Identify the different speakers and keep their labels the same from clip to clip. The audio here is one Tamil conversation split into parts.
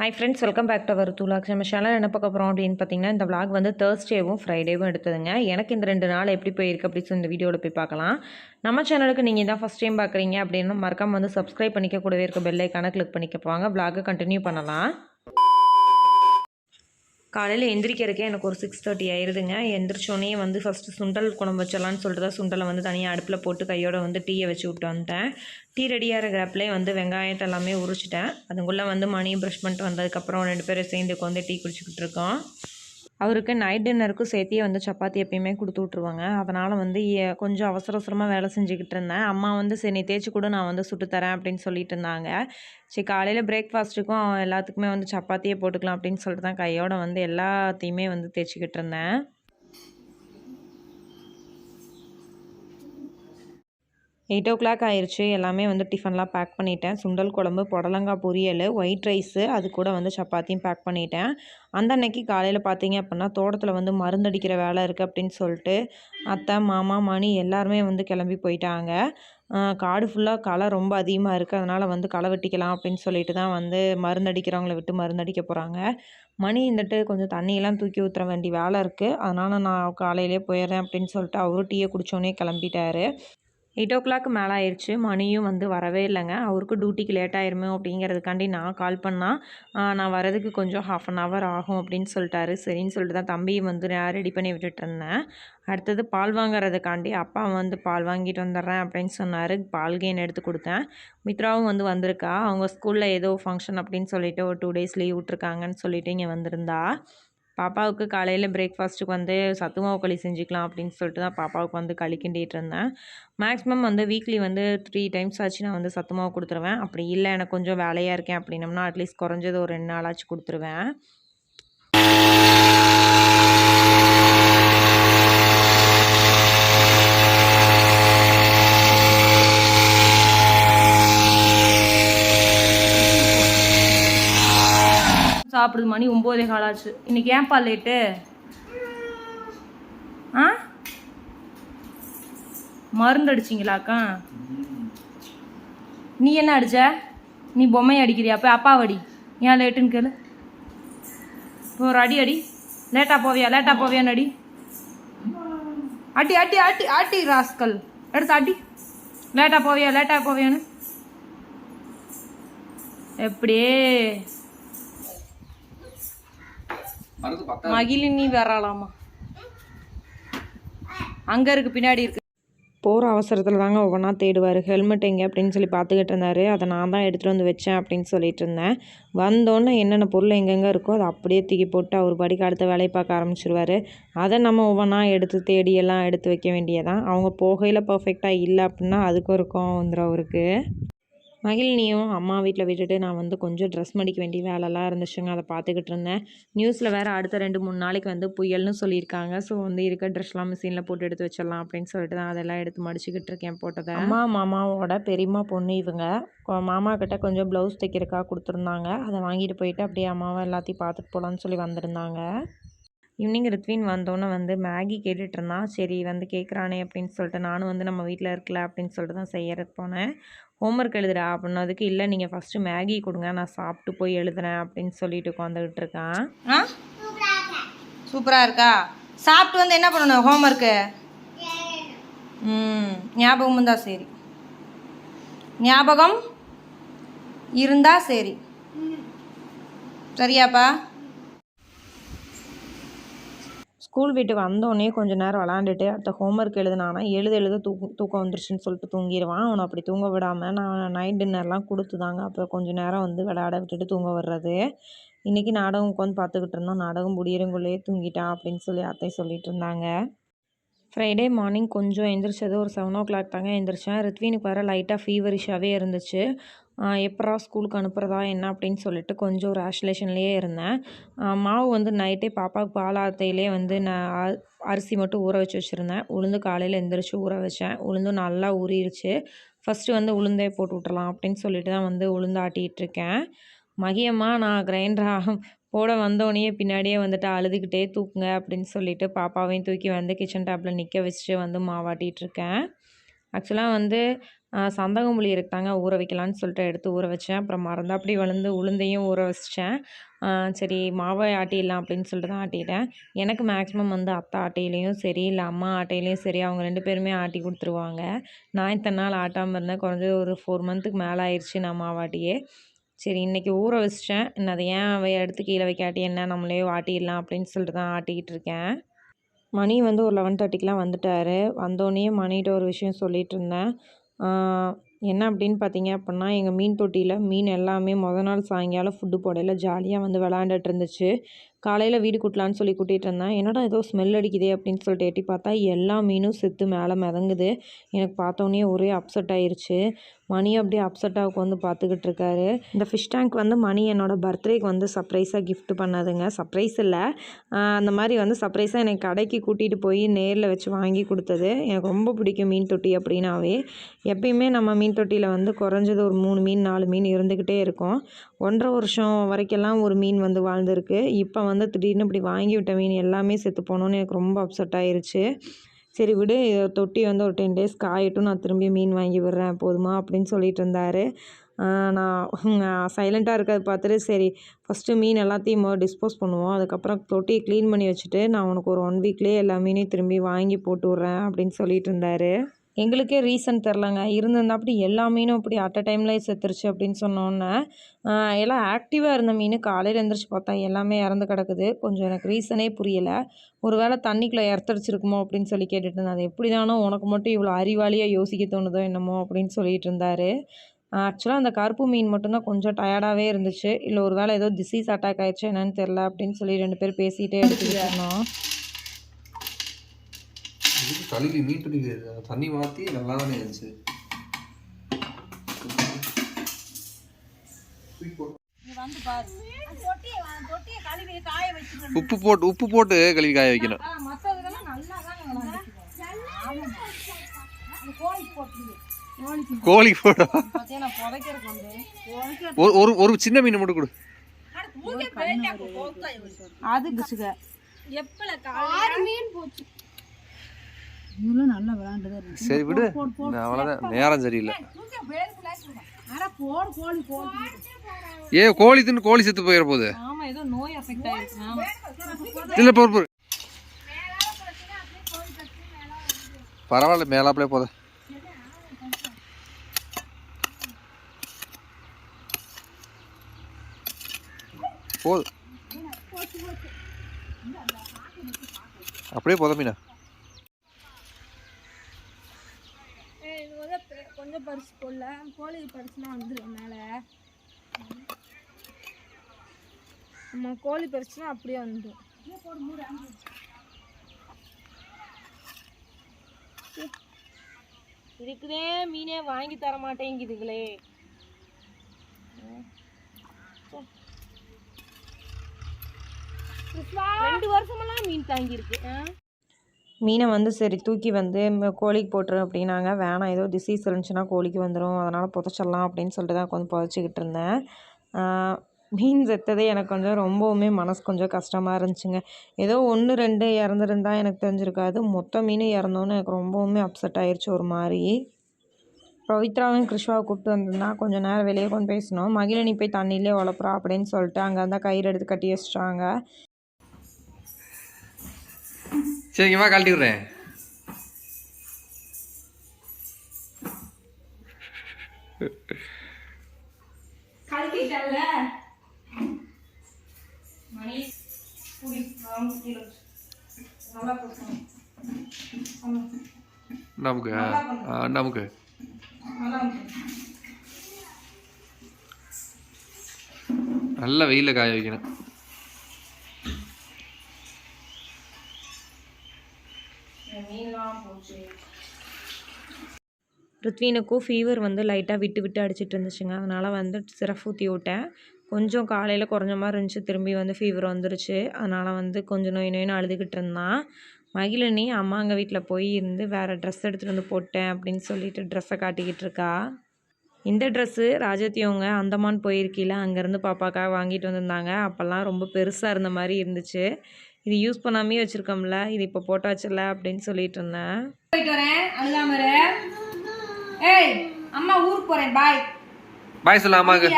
Speaker 1: Hi friends welcome back to our தூலாக்ஸ் நம்ம சேனல் என்ன பார்க்க போகிறோம் அப்படின்னு பார்த்தீங்கன்னா இந்த vlog வந்து தேர்ஸ்டேவும் ஃப்ரைடேவும் எடுத்ததுங்க. எனக்கு இந்த ரெண்டு நாள் எப்படி போயிருக்கு அப்படின்னு சொல்லி இந்த வீடியோவில் போய் பார்க்கலாம். நம்ம சேனலுக்கு நீங்கள் தான் ஃபஸ்ட் டைம் பார்க்குறீங்க அப்படின்னா மறக்காமல் வந்து சப்ஸ்கிரைப் பண்ணிக்க கூடவே இருக்க பெல்லைக்கான கிளிக் பண்ணிக்க போவாங்க vlog கண்டினியூ பண்ணலாம். காலையில் எந்திரிக்கிறதுக்கே எனக்கு ஒரு சிக்ஸ் தேர்ட்டி ஆயிடுதுங்க எந்திரிச்சோன்னே வந்து ஃபஸ்ட்டு சுண்டல் குழம்பு வச்சிடலான்னு சொல்லிட்டு தான் சுண்டலை வந்து தனியாக அடுப்பில் போட்டு கையோட வந்து டீயை வச்சு விட்டு வந்துட்டேன். டீ ரெடியாக இருக்கிறப்பலே வந்து வெங்காயத்தை எல்லாமே உரிச்சிட்டேன். அதுக்குள்ளே வந்து மணி ப்ரஷ் பண்ணிட்டு வந்ததுக்கப்புறம் ரெண்டு பேரும் சேர்ந்து உட்காந்து டீ குடிச்சிக்கிட்டு இருக்கோம். அவருக்கு நைட் டின்னருக்கும் சேர்த்தியே வந்து சப்பாத்தி எப்பயுமே கொடுத்து விட்ருவாங்க அதனால் வந்து கொஞ்சம் அவசர அவசரமாக வேலை செஞ்சுக்கிட்டு இருந்தேன். அம்மா வந்து சரி நீ தேய்ச்சி கூட நான் வந்து சுட்டு தரேன் அப்படின்னு சொல்லிட்டு இருந்தாங்க. சரி காலையில் பிரேக்ஃபாஸ்ட்டுக்கும் எல்லாத்துக்குமே வந்து சப்பாத்தியே போட்டுக்கலாம் அப்படின்னு சொல்லிட்டு தான் கையோட வந்து எல்லாத்தையுமே வந்து தேய்ச்சிக்கிட்டு இருந்தேன். எயிட் ஓ கிளாக் ஆயிடுச்சு எல்லாமே வந்து டிஃபன்லாம் பேக் பண்ணிட்டேன். சுண்டல் குழம்பு புடலங்காய் பொரியல் ஒயிட் ரைஸு அது கூட வந்து சப்பாத்தியும் பேக் பண்ணிட்டேன். அந்த அன்னைக்கு காலையில் பார்த்தீங்க அப்படின்னா தோட்டத்தில் வந்து மருந்தடிக்கிற வேலை இருக்குது அப்படின்னு சொல்லிட்டு அத்தை மாமா மணி எல்லாருமே வந்து கிளம்பி போயிட்டாங்க. காடு ஃபுல்லாக களை ரொம்ப அதிகமாக இருக்குது அதனால் வந்து களை வெட்டிக்கலாம் அப்படின்னு சொல்லிட்டு தான் வந்து மருந்தடிக்கிறவங்கள விட்டு மருந்தடிக்க போகிறாங்க மணி இருந்துட்டு கொஞ்சம் தண்ணியெல்லாம் தூக்கி ஊற்றுற வேண்டிய வேலை இருக்குது அதனால் நான் காலையிலே போயிடுறேன் அப்படின்னு சொல்லிட்டு அவரும் டீயை குடிச்சோடனே கிளம்பிட்டாரு. எயிட் ஓ கிளாக் மேலே ஆயிடுச்சு மணியும் வந்து வரவே இல்லைங்க. அவருக்கு டியூட்டிக்கு லேட் ஆயிருமே அப்படிங்கிறதுக்காண்டி நான் கால் பண்ணால் நான் வரதுக்கு கொஞ்சம் ஹாஃப் அன் ஹவர் ஆகும் அப்படின்னு சொல்லிட்டாரு. சரின்னு சொல்லிட்டு தான் தம்பியை வந்து நான் ரெடி பண்ணி விட்டுட்டு இருந்தேன் அடுத்தது பால் வாங்குறதுக்காண்டி அப்பா வந்து பால் வாங்கிட்டு வந்துடுறேன் அப்படின்னு சொன்னார். பால் கேன் எடுத்து கொடுத்தேன். மித்ராவும் வந்து வந்திருக்கா. அவங்க ஸ்கூலில் ஏதோ ஃபங்க்ஷன் அப்படின்னு சொல்லிட்டு ஒரு டூ டேஸ் லீவ் விட்ருக்காங்கன்னு சொல்லிட்டு இங்கே வந்திருந்தா. பாப்பாவுக்கு காலையில் பிரேக்ஃபாஸ்ட்டுக்கு வந்து சத்து மாவு களி செஞ்சுக்கலாம் அப்படின்னு சொல்லிட்டு தான் பாப்பாவுக்கு வந்து களி கிண்டிகிட்டு இருந்தேன். மேக்ஸிமம் வந்து வீக்லி வந்து த்ரீ டைம்ஸ் ஆச்சு நான் வந்து சத்து மாவு கொடுத்துருவேன். அப்படி இல்லை எனக்கு கொஞ்சம் வேலையாக இருக்கேன் அப்படின்னம்னா அட்லீஸ்ட் குறைஞ்சது ஒரு ரெண்டு நாளாச்சு கொடுத்துருவேன்.
Speaker 2: சாப்பிடுது மணி ஒம்போதே காலாச்சு. இன்னைக்கு ஏன்பா லேட்டு ஆ? மருந்து அடிச்சிங்களாக்கா நீ என்ன அடிச்ச? நீ பொம்மை அடிக்கிறியா? போய் அப்பா அடி. ஏன் லேட்டுன்னு கேளு. ஒரு அடி அடி. லேட்டாக போவியா? லேட்டாக போவியான்னு அடி. அடி அடி அடி அடி ராஸ்கல். எடுத்து அடி. லேட்டாக போவியா? லேட்டாக போவியான்னு. எப்படியே. மகிழினி வரலாமா அங்க இருக்கு பின்னாடி இருக்கு.
Speaker 1: போகிற அவசரத்தில் தாங்க ஒவ்வொன்றா தேடுவார். ஹெல்மெட் எங்கே அப்படின்னு சொல்லி பார்த்துக்கிட்டு இருந்தாரு. அதை நான் தான் எடுத்துகிட்டு வந்து வச்சேன் அப்படின்னு சொல்லிட்டு இருந்தேன். வந்தோன்னே என்னென்ன பொருள் எங்கெங்கே இருக்கோ அதை அப்படியே தூக்கி போட்டு அவர் படிக்க அடுத்த வேலையை பார்க்க ஆரம்பிச்சிருவாரு. அதை நம்ம ஒவ்வொன்றா எடுத்து தேடி எல்லாம் எடுத்து வைக்க வேண்டியதான் அவங்க போகையில் பர்ஃபெக்டாக இல்லை அப்படின்னா அதுக்கும் இருக்கும் வந்துடும் அவருக்கு. மகிழினியும் அம்மா வீட்டில் விட்டுட்டு நான் வந்து கொஞ்சம் ட்ரெஸ் மடிக்க வேண்டிய வேலைலாம் இருந்துச்சுங்க. அதை பார்த்துக்கிட்டு இருந்தேன். நியூஸில் வேறு அடுத்த ரெண்டு மூணு நாளைக்கு வந்து புயல்னு சொல்லியிருக்காங்க. ஸோ வந்து இருக்க ட்ரெஸ்லாம் மிஷினில் போட்டு எடுத்து வச்சிடலாம் அப்படின்னு சொல்லிட்டு தான் அதெல்லாம் எடுத்து மடிச்சுக்கிட்டு இருக்கேன் போட்டதை. அம்மா மாமாவோட பெரியம்மா பொண்ணு இவங்க. மாமா கிட்ட கொஞ்சம் ப்ளவுஸ் தைக்கிறக்கா கொடுத்துருந்தாங்க. அதை வாங்கிட்டு போயிட்டு அப்படியே அம்மாவை எல்லாத்தையும் பார்த்துட்டு போகலான்னு சொல்லி வந்திருந்தாங்க. ஈவினிங் ரித்வின் வந்தோன்னே வந்து மேகி கேட்டுட்டு இருந்தான் சரி வந்து கேட்குறானே அப்படின்னு சொல்லிட்டு நானும் வந்து நம்ம வீட்டில் இருக்கல அப்படின்னு சொல்லிட்டு தான் செய்யறதுக்கு போனேன். ஹோம்ஒர்க் எழுதுடா அப்படின்னதுக்கு இல்லை நீங்கள் ஃபஸ்ட்டு மேகி கொடுங்க நான் சாப்பிட்டு போய் எழுதுறேன் அப்படின்னு சொல்லிட்டு உட்காந்துக்கிட்டு இருக்கான்.
Speaker 2: ஆ? சூப்பரா இருக்கா? சாப்பிட்டு வந்து என்ன பண்ணணும் ஹோம்ஒர்க்கு ம் ஞாபகம் இருந்தா சரி. ஞாபகம் இருந்தா சரி. சரியாப்பா?
Speaker 1: ஸ்கூல் வீட்டுக்கு வந்தோடனே கொஞ்ச நேரம் விளாண்டுட்டு அடுத்த ஹோம்ஒர்க் எழுதுனானா எழுத எழுத தூக்கம் தூக்கம் வந்துருச்சுன்னு சொல்லிட்டு தூங்கிடுவான் அவனை அப்படி தூங்க விடாமல் நான் நைட் டின்னர்லாம் கொடுத்து தாங்க. அப்புறம் கொஞ்ச நேரம் வந்து விளையாட விட்டுட்டு தூங்க வர்றது இன்றைக்கி நாடகம் உட்காந்து பார்த்துக்கிட்டு இருந்தோம். நாடகம் முடியறங்குள்ளேயே தூங்கிட்டான் அப்படின்னு சொல்லி அத்தை சொல்லிட்டு இருந்தாங்க. ஃப்ரைடே மார்னிங் கொஞ்சம் எழுந்திரிச்சது ஒரு செவன் ஓ கிளாக் தாங்க எழுந்திரிச்சேன் ரித்வினுக்கு வர லைட்டாக ஃபீவரிஷாகவே இருந்துச்சு. எப்படா ஸ்கூலுக்கு அனுப்புகிறதா என்ன அப்படின்னு சொல்லிட்டு கொஞ்சம் ஒரு ஆஷிலேஷன்லேயே இருந்தேன். மாவு வந்து நைட்டே பாப்பாவுக்கு பாலாத்தையிலே வந்து நான் அரிசி மட்டும் ஊற வச்சு வச்சுருந்தேன். உளுந்து காலையில் எந்திரிச்சு ஊற வச்சேன். உளுந்து நல்லா ஊறிடுச்சு. ஃபஸ்ட்டு வந்து உளுந்தே போட்டு விட்றலாம் அப்படின்னு சொல்லிட்டு தான் வந்து உளுந்து ஆட்டிகிட்டு இருக்கேன். நான் கிரைண்டராக போட வந்தோடனே பின்னாடியே வந்துட்டு அழுதுகிட்டே தூக்குங்க அப்படின்னு சொல்லிட்டு பாப்பாவையும் தூக்கி வந்து கிச்சன் டேப்பில் நிற்க வச்சுட்டு வந்து மாவாட்டிகிட்ருக்கேன் ஆக்சுவலாக வந்து சந்தகமுள்ளி இருக்குதாங்க. ஊற வைக்கலான்னு சொல்லிட்டு எடுத்து ஊற வச்சேன். அப்புறம் மறந்து அப்படி வளர்ந்து உளுந்தையும் ஊற வச்சிட்டேன். சரி மாவை ஆட்டிடலாம் அப்படின்னு சொல்லிட்டு தான் ஆட்டிட்டேன். எனக்கு மேக்ஸிமம் வந்து அத்தை ஆட்டையிலையும் சரி இல்லை அம்மா ஆட்டையிலையும் சரி அவங்க ரெண்டு பேருமே ஆட்டி கொடுத்துருவாங்க. நான் இத்தனை நாள் ஆட்டாமல் இருந்தேன். குறைஞ்சது ஒரு ஃபோர் மந்த்துக்கு மேலே ஆயிடுச்சு நான் மாவாட்டியே சரி இன்றைக்கி ஊற வச்சிட்டேன். இன்னும் அதை ஏன் அவை எடுத்து கீழே வைக்காட்டி என்ன நம்மளே ஆட்டிடலாம் அப்படின்னு சொல்லிட்டு தான் ஆட்டிக்கிட்டு இருக்கேன். மணி வந்து ஒரு லெவன் தேர்ட்டிக்கெலாம் வந்துட்டார். வந்தோடனே மணிகிட்ட ஒரு விஷயம் சொல்லிகிட்டு இருந்தேன். என்ன அப்படின்னு பார்த்தீங்க அப்படின்னா எங்கள் மீன் தொட்டியில் மீன் எல்லாமே மொதல் நாள் சாயங்காலம் ஃபுட்டு போடையில் ஜாலியாக வந்து விளாண்டுட்டு இருந்துச்சு. காலையில் வீடு கூட்டலான்னு சொல்லி கூட்டிகிட்டு இருந்தேன். என்னடா ஏதோ ஸ்மெல் அடிக்குதே அப்படின்னு சொல்லிட்டு எட்டி பார்த்தா எல்லா மீனும் செத்து மேலே மிதங்குது. எனக்கு பார்த்தோன்னே ஒரே அப்செட் ஆயிடுச்சு மணி அப்படியே அப்செட்டாக உட்காந்து பார்த்துக்கிட்டு இருக்காரு. இந்த ஃபிஷ் டேங்க் வந்து மணி என்னோட பர்த்டேக்கு வந்து சர்ப்ரைஸாக கிஃப்ட் பண்ணதுங்க. சர்ப்ரைஸ் இல்லை. அந்த மாதிரி வந்து சர்ப்ரைஸாக எனக்கு கடைக்கு கூட்டிகிட்டு போய் நேரில் வச்சு வாங்கி கொடுத்தது. எனக்கு ரொம்ப பிடிக்கும் மீன் தொட்டி அப்படின்னாவே. எப்பயுமே நம்ம மீன் தொட்டியில் வந்து குறைஞ்சது ஒரு மூணு மீன் நாலு மீன் இருந்துக்கிட்டே இருக்கும். ஒன்றரை வருஷம் வரைக்கெல்லாம் ஒரு மீன் வந்து வாழ்ந்துருக்கு. இப்போ வந்து திடீர்னு இப்படி வாங்கி விட்ட மீன் எல்லாமே செத்து போனோன்னு எனக்கு ரொம்ப அப்செட் ஆயிருச்சு. சரி விடு தொட்டி வந்து ஒரு டென் டேஸ் காயட்டும் நான் திரும்பி மீன் வாங்கி விடுறேன் போதுமா? அப்படின்னு சொல்லிட்டு இருந்தார். நான் சைலண்ட்டாக இருக்கிறத பார்த்துட்டு சரி ஃபஸ்ட்டு மீன் எல்லாத்தையும் டிஸ்போஸ் பண்ணுவோம். அதுக்கப்புறம் தொட்டியை க்ளீன் பண்ணி வச்சுட்டு நான் உனக்கு ஒரு ஒன் வீக்லேயே எல்லா மீனையும் திரும்பி வாங்கி போட்டு விட்றேன் அப்படின்னு சொல்லிட்டு இருந்தார். எங்களுக்கே ரீசன் தெரிலங்க. இருந்திருந்தா அப்படி எல்லா மீனும் இப்படி அட் அ டைமில் செத்துருச்சு அப்படின்னு சொன்னோன்னே எல்லாம் ஆக்டிவாக இருந்த மீன் காலையில் எழுந்திரிச்சு பார்த்தா எல்லாமே இறந்து கிடக்குது. கொஞ்சம் எனக்கு ரீசனே புரியலை. ஒருவேளை தண்ணிக்குள்ளே இறத்தடிச்சிருக்குமோ அப்படின்னு சொல்லி கேட்டுட்டு இருந்தேன். அது எப்படி தானோ உனக்கு மட்டும் இவ்வளோ அறிவாளியாக யோசிக்க தோணுதோ என்னமோ அப்படின்னு சொல்லிட்டு இருந்தார். ஆக்சுவலாக அந்த கருப்பு மீன் மட்டும்தான் கொஞ்சம் டயர்டாகவே இருந்துச்சு. இல்லை ஒரு வேளை ஏதோ டிசீஸ் அட்டாக் ஆயிடுச்சு என்னன்னு தெரில அப்படின்னு சொல்லி ரெண்டு பேரும் பேசிகிட்டே எடுத்துக்கிட்டு இருந்தோம்.
Speaker 3: இதுக்கு கழுவி மீன் துணி தண்ணி மாற்றி நல்லா தானே இருந்துச்சு. உப்பு போட்டு உப்பு போட்டு கழுவி காய வைக்கணும்.
Speaker 2: கோழிக்கு
Speaker 3: போட. ஒரு ஒரு ஒரு சின்ன மீன் மட்டும் கொடு.
Speaker 2: ஆறு மீன் போச்சு. நல்லா
Speaker 3: சரி விடு. அவ்வளோதான் நேரம் சரியில்லை.
Speaker 2: அட போடு கோழி போடு.
Speaker 3: ஏ கோழி தின்னு கோழி செத்து போயிட போகுது இல்லை பொறு பொறு பரவாயில்ல மேலாப்பிலே போத. போது. அப்படியே போத மீனா
Speaker 4: இது வந்து கொஞ்சம் பரிசு போடல? கோழி பரிசுலாம் வந்துடும் மேலே நம்ம கோழி பரிசுனா அப்படியே வந்துடும்
Speaker 2: இதுக்குதே மீனே வாங்கி தர மாட்டேங்குதுங்களே. ரெண்டு வருஷமெல்லாம் மீன் தாங்கியிருக்கு. ஆ?
Speaker 1: மீனை வந்து சரி தூக்கி வந்து கோழிக்கு போட்டுரு அப்படின்னாங்க. வேணாம் ஏதோ டிசீஸ் இருந்துச்சுன்னா கோழிக்கு வந்துடும் அதனால் புதைச்சிடலாம் அப்படின்னு சொல்லிட்டு தான் கொஞ்சம் புதைச்சிக்கிட்டு இருந்தேன். மீன் செத்ததே எனக்கு கொஞ்சம் ரொம்பவுமே மனசு கொஞ்சம் கஷ்டமாக இருந்துச்சுங்க. ஏதோ ஒன்று ரெண்டு இறந்துருந்தா எனக்கு தெரிஞ்சிருக்காது. மொத்த மீன் இறந்தோன்னு எனக்கு ரொம்பவுமே அப்செட் ஆயிடுச்சு ஒரு மாதிரி. பவித்ராவையும் கிருஷ்வாவை கூப்பிட்டு வந்திருந்தா கொஞ்சம் நேரம் வெளியே கொண்டு பேசினோம். மகிழினி போய் தண்ணியிலே வளர்ப்புறா அப்படின்னு சொல்லிட்டு அங்கே இருந்தால் கயிறு எடுத்து கட்டி வச்சிட்டாங்க.
Speaker 3: சரிங்கம்மா கழட்டி விட்றேன். நமக்கு நமக்கு
Speaker 2: நல்லா
Speaker 3: வெயிலில் காய வைக்கணும்.
Speaker 2: மீன்லாம் போச்சு.
Speaker 1: ருத்வீனுக்கும் ஃபீவர் வந்து லைட்டாக விட்டு விட்டு அடிச்சிட்டு இருந்துச்சுங்க. அதனால் வந்து சிரஃப் ஊற்றி விட்டேன். கொஞ்சம் காலையில் குறைஞ்ச மாதிரி இருந்துச்சு. திரும்பி வந்து ஃபீவர் வந்துருச்சு. அதனால் வந்து கொஞ்சம் நோய் நோயின்னு அழுதுகிட்டு இருந்தான். மகிழினி அம்மாங்க வீட்டில் போய் இருந்து வேறு ட்ரெஸ் எடுத்துகிட்டு வந்து போட்டேன் அப்படின்னு சொல்லிட்டு ட்ரெஸ்ஸை காட்டிக்கிட்டு இருக்கா. இந்த ட்ரெஸ்ஸு ராஜத்தியவங்க அந்தமான் போயிருக்கீல அங்கேருந்து பாப்பாக்காக வாங்கிட்டு வந்திருந்தாங்க. அப்போல்லாம் ரொம்ப பெருசாக இருந்த மாதிரி இருந்துச்சு. இது யூஸ் பண்ணாமே வச்சுருக்கோம்ல. இது இப்போ போட்டாச்சுல்ல அப்படின்னு சொல்லிட்டு இருந்தேன்
Speaker 2: போயிட்டு வரேன். ஏய் அம்மா ஊருக்கு போறேன். பாய்
Speaker 3: பாய் சொல்ல அம்மாக்கு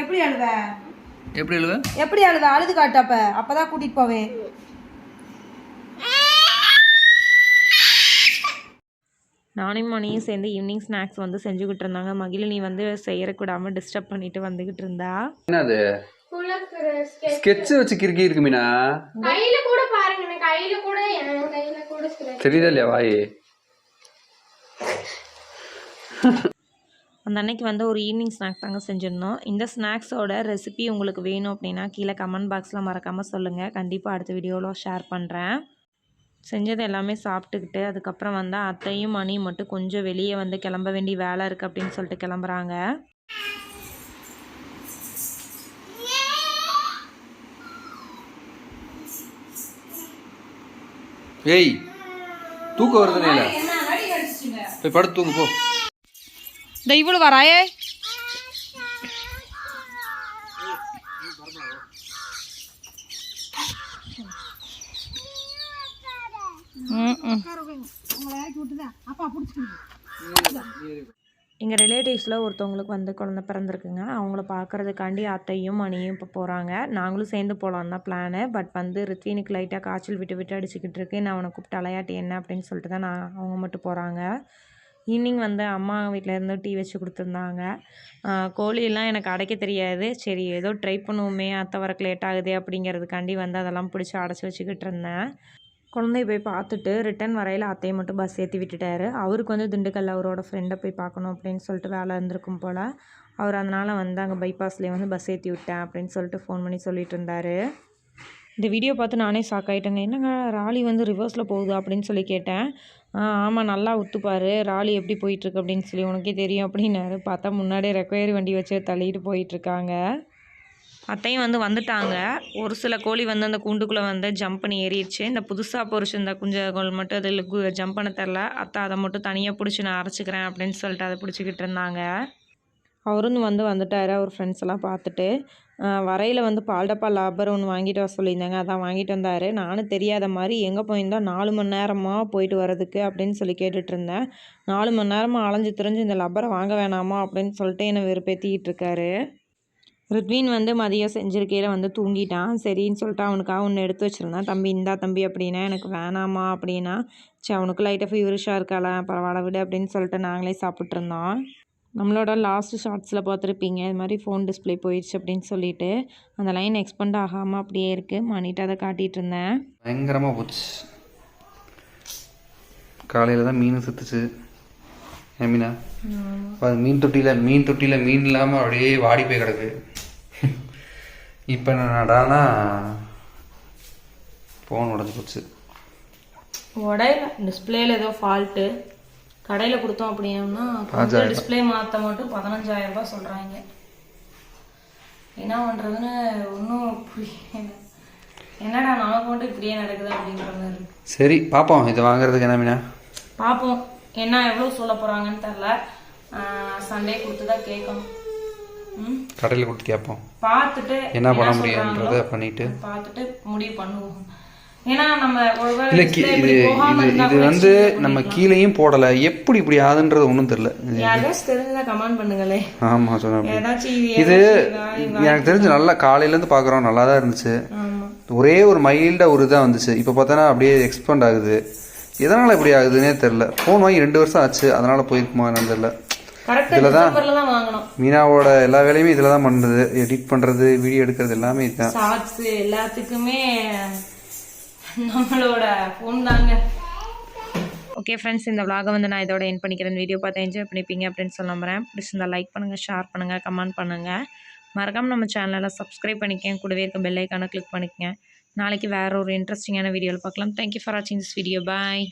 Speaker 2: எப்படி அழுவ?
Speaker 3: எப்படி எழுவ
Speaker 2: எப்படி அழுவ? அழுது காட்டு அப்ப. அப்பதான் கூட்டிட்டு போவேன்.
Speaker 1: நானும் மணியும் சேர்ந்து ஈவினிங் ஸ்நாக்ஸ் வந்து செஞ்சுக்கிட்டு இருந்தாங்க. மகிழினி வந்து செய்யக்கூடாமல் டிஸ்டர்ப் பண்ணிட்டு வந்துக்கிட்டு இருந்தா.
Speaker 3: என்னது? ஸ்கெட்ச் வச்சு கிறுக்கி இருக்கு மீனா.
Speaker 4: கையில கூட பாருங்க கையில கூட கையில கூட.
Speaker 3: தெரியுதா இல்லையா வாய்?
Speaker 1: அந்த அன்னைக்கு வந்து ஒரு ஈவினிங் ஸ்நாக் தாங்க செஞ்சிருந்தோம். இந்த ஸ்நாக்ஸோட ரெசிபி உங்களுக்கு வேணும் அப்படின்னா கீழே கமெண்ட் பாக்ஸில் மறக்காமல் சொல்லுங்கள் கண்டிப்பாக அடுத்த வீடியோவில் ஷேர் பண்ணுறேன் செஞ்சது எல்லாமே சாப்பிட்டுக்கிட்டு அதுக்கப்புறம் வந்து அத்தையும் மணியும் மட்டும் கொஞ்சம் வெளியே வந்து கிளம்ப வேண்டிய வேலை இருக்குது அப்படின்னு சொல்லிட்டு கிளம்புறாங்க.
Speaker 3: ஏய் தூக்கம் வருதுனே இல்ல போய் படுத்து தூங்கு போ.
Speaker 2: இந்த இவ்வளவு வராயே.
Speaker 1: எங்கள் ரிலேட்டிவ்ஸில் ஒருத்தவங்களுக்கு வந்து குழந்த பிறந்திருக்குங்க. அவங்கள பார்க்கறதுக்காண்டி அத்தையும் மணியும் இப்போ போகிறாங்க நாங்களும் சேர்ந்து போகலான்னு தான் பிளானு பட் வந்து ரித்வீனுக்கு லைட்டாக காய்ச்சல் விட்டு விட்டு அடிச்சுக்கிட்டு இருக்கு. நான் அவனை கூப்பிட்டு அலையாட்டி என்ன? அப்படின்னு சொல்லிட்டு தான் நான் அவங்க மட்டும் போகிறாங்க ஈவினிங் வந்து அம்மா வீட்டில் இருந்து டீ வச்சு கொடுத்துருந்தாங்க. கோழியெல்லாம் எனக்கு அடைக்க தெரியாது. சரி ஏதோ ட்ரை பண்ணுவோமே. அத்தை வரக்கு லேட் ஆகுது அப்படிங்கிறதுக்காண்டி வந்து அதெல்லாம் பிடிச்சி அடைச்சி வச்சுக்கிட்டு இருந்தேன். குழந்தைய போய் பார்த்துட்டு ரிட்டன் வரையில் அத்தையை மட்டும் பஸ் ஏற்றி விட்டுட்டாரு. அவருக்கு வந்து திண்டுக்கல் அவரோட ஃப்ரெண்டை போய் பார்க்கணும் அப்படின்னு சொல்லிட்டு வேலை இருந்திருக்கும் போல். அவர் அதனால் வந்து அங்கே பைபாஸ்லேயே வந்து பஸ் ஏற்றி விட்டேன் அப்படின்னு சொல்லிட்டு ஃபோன் பண்ணி சொல்லிட்டு இருந்தார். இந்த வீடியோ பார்த்து நானே ஷாக் ஆகிட்டேங்க என்னங்க ராலி வந்து ரிவர்ஸில் போகுது அப்படின்னு சொல்லி கேட்டேன். ஆ ஆமாம் நல்லா ஒத்துப்பார். ராலி எப்படி போயிட்டுருக்கு அப்படின்னு சொல்லி உனக்கே தெரியும் அப்படின்னாரு. பார்த்தா முன்னாடியே ரெக்கொயரி வண்டி வச்சு தள்ளிட்டு போயிட்டுருக்காங்க அத்தையும் வந்து வந்துட்டாங்க. ஒரு சில கோழி வந்து அந்த கூண்டுக்குள்ளே வந்து ஜம்ப் பண்ணி ஏறிடுச்சு. இந்த புதுசாக பொறிச்சிருந்த இந்த மட்டும் அதில் ஜம்ப் பண்ண தெரில அத்தை அதை மட்டும் தனியாக பிடிச்சி நான் அரைச்சிக்கிறேன் அப்படின்னு சொல்லிட்டு அதை பிடிச்சிக்கிட்டு இருந்தாங்க. அவரும் வந்து வந்துட்டார். அவர் ஃப்ரெண்ட்ஸ் எல்லாம் பார்த்துட்டு வரையில் வந்து பால் டப்பா லாபர் ஒன்று வாங்கிட்டு வர சொல்லியிருந்தாங்க. அதான் வாங்கிட்டு வந்தார். நானும் தெரியாத மாதிரி எங்கே போயிருந்தோம் நாலு மணி நேரமாக போயிட்டு வர்றதுக்கு அப்படின்னு சொல்லி கேட்டுட்டு இருந்தேன். நாலு மணி நேரமாக அலைஞ்சு திரிஞ்சு இந்த லப்பரை வாங்க வேணாமா அப்படின்னு சொல்லிட்டு என்னை வெறுப்பேற்றிக்கிட்டு இருக்காரு. ருத்வீன் வந்து மதியம் செஞ்சிருக்கையில் வந்து தூங்கிட்டான். சரின்னு சொல்லிட்டு அவனுக்காக ஒன்று எடுத்து வச்சுருந்தான். தம்பி இந்தா தம்பி அப்படின்னா எனக்கு வேணாமா அப்படின்னா சரி அவனுக்கு லைட்டாக ஃபீவரிஷாக இருக்கால பரவாயில்ல விடு அப்படின்னு சொல்லிட்டு நாங்களே சாப்பிட்ருந்தோம் நம்மளோட லாஸ்ட் ஷார்ட்ஸில் பார்த்துருப்பீங்க இது மாதிரி ஃபோன் டிஸ்ப்ளே போயிடுச்சு அப்படின்னு சொல்லிட்டு. அந்த லைன் எக்ஸ்பெண்ட் ஆகாமல் அப்படியே இருக்குது மணிட்டு அதை காட்டிகிட்டு இருந்தேன்.
Speaker 3: பயங்கரமாக போச்சு. காலையில் தான் மீன் சுத்துச்சு. மீனா? மீன் தொட்டியில் மீன் தொட்டியில் மீன் இல்லாமல் அப்படியே வாடி போய் கிடக்கு. இப்போ என்னடானா ஃபோன் உடஞ்சி போச்சு
Speaker 2: உடையில. டிஸ்பிளேல ஏதோ ஃபால்ட்டு கடையில் கொடுத்தோம் அப்படின்னா டிஸ்பிளே மாற்ற மட்டும் பதினஞ்சாயிரம் ரூபாய் சொல்கிறாங்க என்ன பண்ணுறதுன்னு ஒன்றும் புரியல. என்னடா நமக்கு மட்டும் இப்படியே நடக்குது அப்படின்ற மாதிரி.
Speaker 3: சரி பார்ப்போம் இது வாங்குறதுக்கு என்ன மீனா?
Speaker 2: பார்ப்போம் என்ன எவ்வளோ சொல்ல போகிறாங்கன்னு தெரில சண்டே கொடுத்து தான் கேட்கணும்.
Speaker 3: கடையில் கொடுத்து கேட்போம்.
Speaker 2: பார்த்துட்டு
Speaker 3: என்ன பண்ண முடியுன்றதை பண்ணிட்டு.
Speaker 2: பார்த்துட்டு முடிவு பண்ணுவோம். ஏன்னா நம்ம ஒருவேளை
Speaker 3: இல்லை
Speaker 2: display
Speaker 3: இது இது இது வந்து நம்ம. கீழேயும் போடலை. எப்படி இப்படி ஆகுதுன்றது ஒன்றும் தெரில
Speaker 2: யாராச்சும் தெரிஞ்சதா கமெண்ட் பண்ணுங்களே.
Speaker 3: ஆமாம்
Speaker 2: இது
Speaker 3: எனக்கு தெரிஞ்சு நல்லா காலையிலேருந்து பார்க்குறோம். நல்லா தான் இருந்துச்சு. ஒரே ஒரு மைல்டாக ஒரு இதாக வந்துச்சு. இப்போ பார்த்தோன்னா அப்படியே எக்ஸ்பெண்ட் ஆகுது. எதனால் இப்படி ஆகுதுன்னே தெரில ஃபோன் வாங்கி ரெண்டு வருஷம் ஆச்சு. அதனால் போயிருக்குமா என்னன்னு தெரில
Speaker 2: கரெக்டா டிசம்பர்ல தான் வாங்கணும்.
Speaker 3: மீனாவோட எல்லா வேலையுமே இதில் தான் பண்ணுறது எடிட் பண்ணுறது வீடியோ எடுக்கிறது எல்லாமே இதுதான்.
Speaker 2: ஷார்ட்ஸ் எல்லாத்துக்குமே நம்மளோட ஃபோன் தாங்க.
Speaker 1: ஓகே ஃப்ரெண்ட்ஸ் இந்த vlog-அ வந்து நான் இதோட என் பண்ணிக்கிறேன். வீடியோ பார்த்து என்ஜாய் பண்ணிப்பீங்க அப்படின்னு சொல்ல நம்புறேன். பிடிச்சிருந்தா லைக் பண்ணுங்கள் ஷேர் பண்ணுங்கள் கமெண்ட் பண்ணுங்கள் மறக்காமல் நம்ம சேனலில் சப்ஸ்கிரைப் பண்ணிக்கங்க. கூடவே இருக்க பெல் ஐக்கானை கிளிக் பண்ணிக்கங்க. நாளைக்கு வேறு ஒரு இன்ட்ரெஸ்டிங்கான வீடியோவில் பார்க்கலாம். தேங்க்யூ ஃபார் வாட்சிங் திஸ் வீடியோ பாய்